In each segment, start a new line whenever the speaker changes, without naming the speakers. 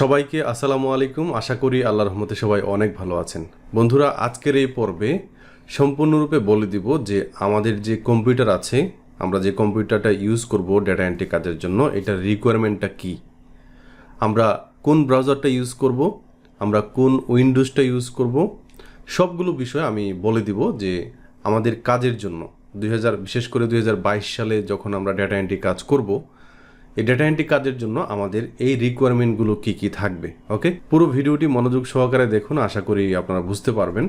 সবাইকে আসসালামু আলাইকুম। আশা করি আল্লাহ রহমতে সবাই অনেক ভালো আছেন। বন্ধুরা, আজকের এই পর্বে সম্পূর্ণরূপে বলে দিব যে আমাদের যে কম্পিউটার আছে, আমরা যে কম্পিউটারটা ইউজ করব ডেটা এন্ট্রি কাজের জন্য, এটার রিকোয়ারমেন্টটা কি? আমরা কোন ব্রাউজারটা ইউজ করব, আমরা কোন উইন্ডোজটা ইউজ করব, সবগুলো বিষয় আমি বলে দিব যে আমাদের কাজের জন্য। দুই বিশেষ করে দু হাজার বাইশ সালে যখন আমরা ডেটা এন্ট্রি কাজ করব এই ডেটা এন্ট্রি কাজের জন্য আমাদের এই রিকোয়ারমেন্টগুলো কি কি থাকবে ওকে পুরো ভিডিওটি মনোযোগ সহকারে দেখুন, আশা করি আপনারা বুঝতে পারবেন।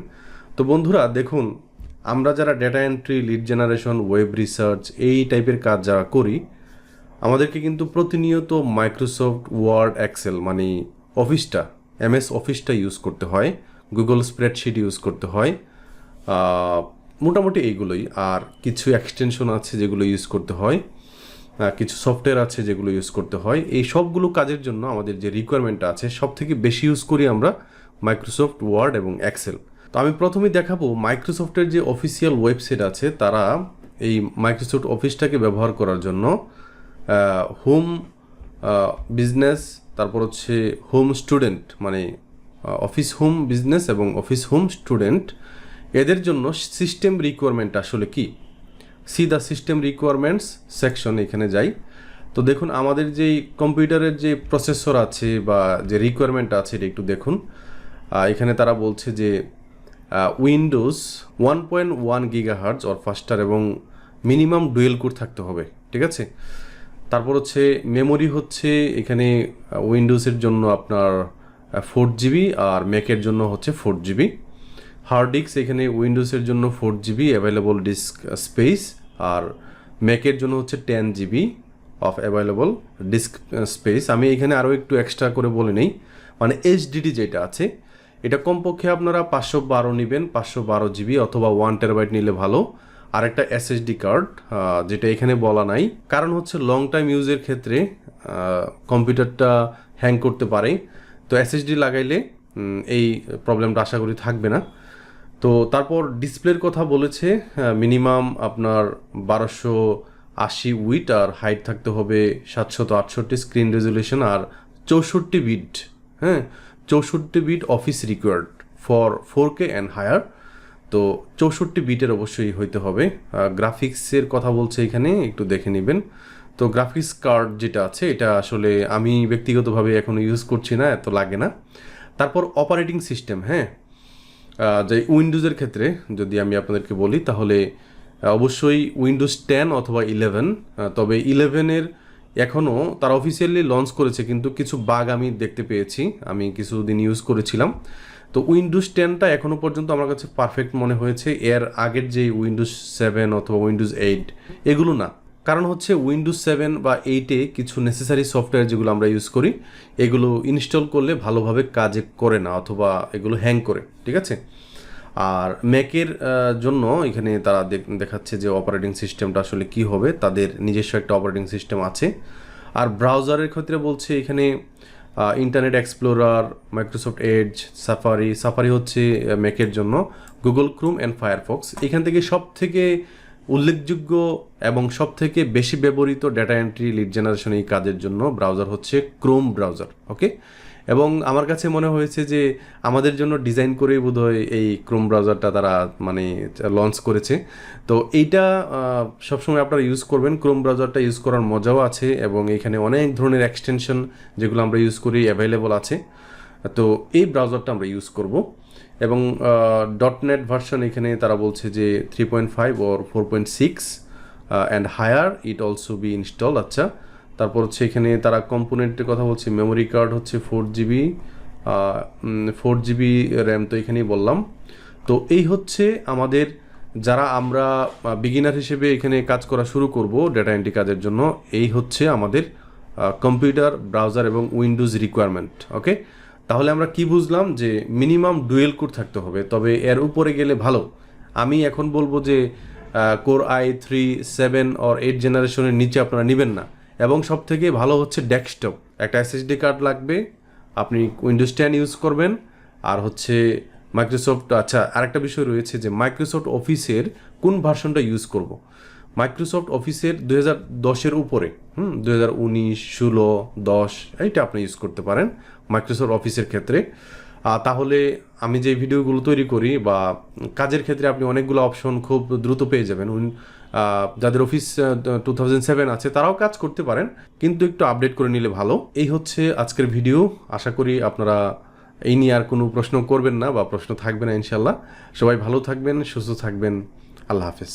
তো বন্ধুরা, দেখুন, আমরা যারা data entry lead generation web research এই টাইপের কাজ যারা করি, আমাদেরকে কিন্তু প্রতিনিয়ত মাইক্রোসফট ওয়ার্ড এক্সেল মানে অফিসটা এমএস অফিসটা ইউজ করতে হয় গুগল স্প্রেডশিট ইউজ করতে হয় মোটামুটি এইগুলোই। আর কিছু এক্সটেনশন আছে যেগুলো ইউজ করতে হয়। কিছু সফটওয়্যার আছে যেগুলো ইউজ করতে হয়। এই সবগুলো কাজের জন্য আমাদের যে রিকোয়ারমেন্ট আছে সব থেকে বেশি ইউজ করি আমরা মাইক্রোসফট ওয়ার্ড এবং এক্সেল তো আমি প্রথমে দেখাবো মাইক্রোসফটের যে অফিসিয়াল ওয়েবসাইট আছে, তারা এই মাইক্রোসফট অফিসটাকে ব্যবহার করার জন্য হোম বিজনেস তারপর হচ্ছে হোম স্টুডেন্ট মানে অফিস হোম বিজনেস এবং অফিস হোম স্টুডেন্ট এদের জন্য সিস্টেম রিকোয়ারমেন্ট আসলে কি? See the system requirements section এখানে যাই। তো দেখুন, আমাদের যেই কম্পিউটারের যে প্রসেসর আছে বা যে রিকোয়ারমেন্ট আছে, এটা একটু দেখুন। এখানে তারা বলছে যে Windows one point one gigahertz or faster এবং মিনিমাম ডুয়েল কোড থাকতে হবে, ঠিক আছে? তারপর হচ্ছে মেমোরি হচ্ছে এখানে উইন্ডোজের জন্য আপনার ফোর জিবি আর ম্যাকের জন্য হচ্ছে ফোর জিবি হার্ড ডিস্ক এখানে উইন্ডোজের জন্য four GB available disk space আর ম্যাকের জন্য হচ্ছে ten GB of available disk space আমি এখানে আরও একটু এক্সট্রা করে বলে নেই। মানে এইচডিডি যেটা আছে, এটা কমপক্ষে আপনারা পাঁচশো বারো নেবেন, পাঁচশো বারো জিবি অথবা ওয়ান টেরাবাইট নিলে ভালো। আর একটা এসএসডি কার্ড যেটা এখানে বলা নাই। কারণ হচ্ছে লং টাইম ইউজের ক্ষেত্রে কম্পিউটারটা হ্যাং করতে পারে। তো এসএসডি লাগাইলে এই প্রবলেমটা আশা করি থাকবে না। তো তারপর ডিসপ্লের কথা বলেছে মিনিমাম আপনার বারোশো আশি উইট আর হাইট থাকতে হবে সাতশত আটষট্টি স্ক্রিন রেজুলেশন আর চৌষট্টি বিট হ্যাঁ? চৌষট্টি bit office required for four K and higher তো চৌষট্টি বিটের অবশ্যই হইতে হবে। গ্রাফিক্সের কথা বলছে এখানে, একটু দেখে নেবেন। তো গ্রাফিক্স কার্ড যেটা আছে, এটা আসলে আমি ব্যক্তিগতভাবে এখনও ইউজ করছি না, এত লাগে না। তারপর অপারেটিং সিস্টেম হ্যাঁ? যে উইন্ডোজের ক্ষেত্রে যদি আমি আপনাদেরকে বলি, তাহলে অবশ্যই উইন্ডোজ টেন অথবা ইলেভেন তবে ইলেভেনের এখনও তারা অফিসিয়ালি লঞ্চ করেছে, কিন্তু কিছু বাগ আমি দেখতে পেয়েছি, আমি কিছুদিন ইউজ করেছিলাম। তো উইন্ডোজ টেনটা এখনও পর্যন্ত আমার কাছে পারফেক্ট মনে হয়েছে। এর আগের যে উইন্ডোজ সেভেন অথবা উইন্ডোজ এইট, এগুলো না। কারণ হচ্ছে উইন্ডোজ সেভেন বা এইটে কিছু নেসেসারি সফটওয়্যার যেগুলো আমরা ইউজ করি, এগুলো ইনস্টল করলে ভালোভাবে কাজে করে না অথবা এগুলো হ্যাং করে, ঠিক আছে? আর ম্যাকের জন্য এখানে তারা দেখ- দেখাচ্ছে যে অপারেটিং সিস্টেমটা আসলে কি হবে, তাদের নিজস্ব একটা অপারেটিং সিস্টেম আছে। আর ব্রাউজারের ক্ষেত্রে বলছে এখানে Internet Explorer Microsoft Edge Safari Safari হচ্ছে ম্যাকের জন্য গুগল ক্রুম অ্যান্ড ফায়ারফক্স এখান থেকে সব থেকে উল্লেখযোগ্য এবং সব থেকে বেশি ব্যবহৃত ডেটা এন্ট্রি লিড জেনারেশন এই কাজের জন্য ব্রাউজার হচ্ছে ক্রোম ব্রাউজার ওকে এবং আমার কাছে মনে হয়েছে যে আমাদের জন্য ডিজাইন করেই বোধহয় এই ক্রোম ব্রাউজারটা তারা মানে লঞ্চ করেছে। তো এইটা সবসময় আপনারা ইউজ করবেন। ক্রোম ব্রাউজারটা ইউজ করার মজাও আছে এবং এখানে অনেক ধরনের এক্সটেনশন যেগুলো আমরা ইউজ করি অ্যাভেলেবল আছে। তো এই ব্রাউজারটা আমরা ইউজ করব এবং ডট নেট ভার্সন এখানে তারা বলছে যে three point five or four point six and higher it also be install আচ্ছা। তারপর হচ্ছে এখানে তারা কম্পোনেন্টের কথা বলছে মেমোরি কার্ড হচ্ছে four GB four GB RAM তো এখানেই বললাম। তো এই হচ্ছে আমাদের যারা আমরা বিগিনার হিসেবে এখানে কাজ করা শুরু করব ডেটা এন্ট্রি কাজের জন্য, এই হচ্ছে আমাদের কম্পিউটার ব্রাউজার এবং উইন্ডোজ রিকোয়ারমেন্ট ওকে তাহলে আমরা কি বুঝলাম যে মিনিমাম ডুয়েল কোড থাকতে হবে, তবে এর উপরে গেলে ভালো। আমি এখন বলব যে core I three seven or eight জেনারেশনের নিচে আপনারা নেবেন না। এবং সব থেকে ভালো হচ্ছে ডেস্কটপ একটা এসএসডি কার্ড লাগবে, আপনি উইন্ডোজ টেন ইউজ করবেন। আর হচ্ছে মাইক্রোসফট আচ্ছা আরেকটা বিষয় রয়েছে যে মাইক্রোসফট অফিসের কোন ভার্সনটা ইউজ করব। মাইক্রোসফট অফিসের দুই হাজার দশের উপরে, হুম, দুই হাজার উনিশ, ষোলো, দশ, এইটা আপনি ইউজ করতে পারেন মাইক্রোসফট অফিসের ক্ষেত্রে। তাহলে আমি যে ভিডিওগুলো তৈরি করি বা কাজের ক্ষেত্রে আপনি অনেকগুলো অপশন খুব দ্রুত পেয়ে যাবেন। যাদের অফিস টু থাউজেন্ড সেভেন আছে, তারাও কাজ করতে পারেন, কিন্তু একটু আপডেট করে নিলে ভালো। এই হচ্ছে আজকের ভিডিও আশা করি আপনারা এই নিয়ে আর কোনো প্রশ্ন করবেন না বা প্রশ্ন থাকবে না ইনশাল্লাহ সবাই ভালো থাকবেন, সুস্থ থাকবেন। আল্লাহ হাফেজ।